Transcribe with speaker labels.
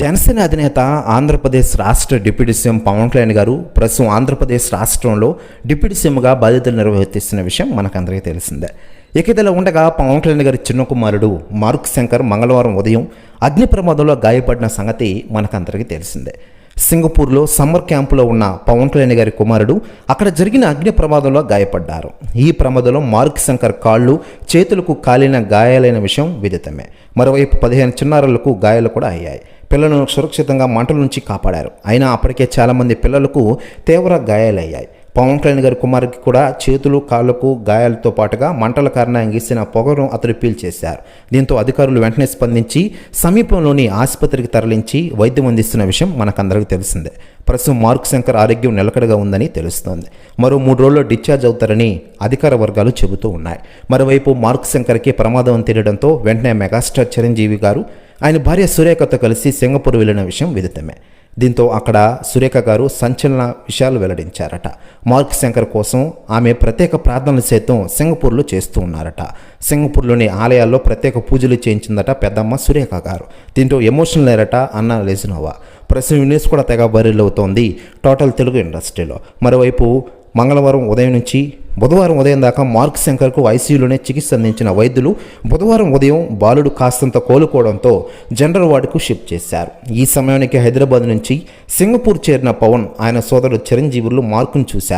Speaker 1: జనసేన అధినేత ఆంధ్రప్రదేశ్ రాష్ట్ర deputy CM Pawan Kalyan గారు ప్రస్తుతం ఆంధ్రప్రదేశ్ రాష్ట్రంలో డిప్యూటీ సీఎంగా బాధ్యతలు నిర్వహిస్తున్న విషయం మనకందరికీ తెలిసిందే. ఇక ఇదిలా ఉండగా పవన్ కళ్యాణ్ గారి చిన్న కుమారుడు మార్క్ శంకర్ మంగళవారం ఉదయం అగ్ని ప్రమాదంలో గాయపడిన సంగతి మనకందరికీ తెలిసిందే. సింగపూర్లో సమ్మర్ క్యాంపులో ఉన్న పవన్ కళ్యాణ్ గారి కుమారుడు అక్కడ జరిగిన అగ్ని ప్రమాదంలో గాయపడ్డారు. ఈ ప్రమాదంలో మార్క్ శంకర్ కాళ్ళు చేతులకు కాలిన గాయాలైన విషయం విదితమే. మరోవైపు పదిహేను చిన్నారులకు గాయాలు కూడా అయ్యాయి. పిల్లలను సురక్షితంగా మంటల నుంచి కాపాడారు. అయినా అప్పటికే చాలామంది పిల్లలకు తీవ్ర గాయాలయ్యాయి. పవన్ కళ్యాణ్ గారి కుమార్కి కూడా చేతులు కాళ్ళకు గాయాలతో పాటుగా మంటల కారణంగా గీసిన పొగను అతడు పీల్చేశారు. దీంతో అధికారులు వెంటనే స్పందించి సమీపంలోని ఆసుపత్రికి తరలించి వైద్యం అందిస్తున్న విషయం మనకందరికీ తెలిసిందే. ప్రస్తుతం మార్క్ శంకర్ ఆరోగ్యం నిలకడగా ఉందని తెలుస్తోంది. మరో మూడు రోజుల్లో డిశ్చార్జ్ అవుతారని అధికార వర్గాలు చెబుతూ ఉన్నాయి. మరోవైపు మార్క్ శంకర్కి ప్రమాదం తెలియడంతో వెంటనే మెగాస్టార్ చిరంజీవి గారు ఆయన భార్య సురేఖతో కలిసి సింగపూర్ వెళ్ళిన విషయం విదితమే. దీంతో అక్కడ సురేఖ గారు సంచలన విషయాలు వెల్లడించారట. మార్క్ శంకర్ కోసం ఆమె ప్రత్యేక ప్రార్థనలు సైతం సింగపూర్లో చేస్తూ ఉన్నారట. సింగపూర్లోని ఆలయాల్లో ప్రత్యేక పూజలు చేయించిందట పెద్దమ్మ సురేఖ గారు. దీంతో ఎమోషనల్ అయ్యారట అన్న లెజినోవా ప్రస్తుతం న్యూస్ కూడా తెగ బరీలవుతోంది టోటల్ తెలుగు ఇండస్ట్రీలో. మరోవైపు మంగళవారం ఉదయం నుంచి బుధవారం ఉదయం దాకా మార్క్ శంకర్కు ఐసీయూలోనే చికిత్స అందించిన వైద్యులు బుధవారం ఉదయం బాలుడు కాస్తంత కోలుకోవడంతో జనరల్ వార్డుకు షిఫ్ట్ చేశారు. ఈ సమయానికి హైదరాబాద్ నుంచి సింగపూర్ చేరిన పవన్ ఆయన సోదరుడు చిరంజీవులు మార్కును చూశారు.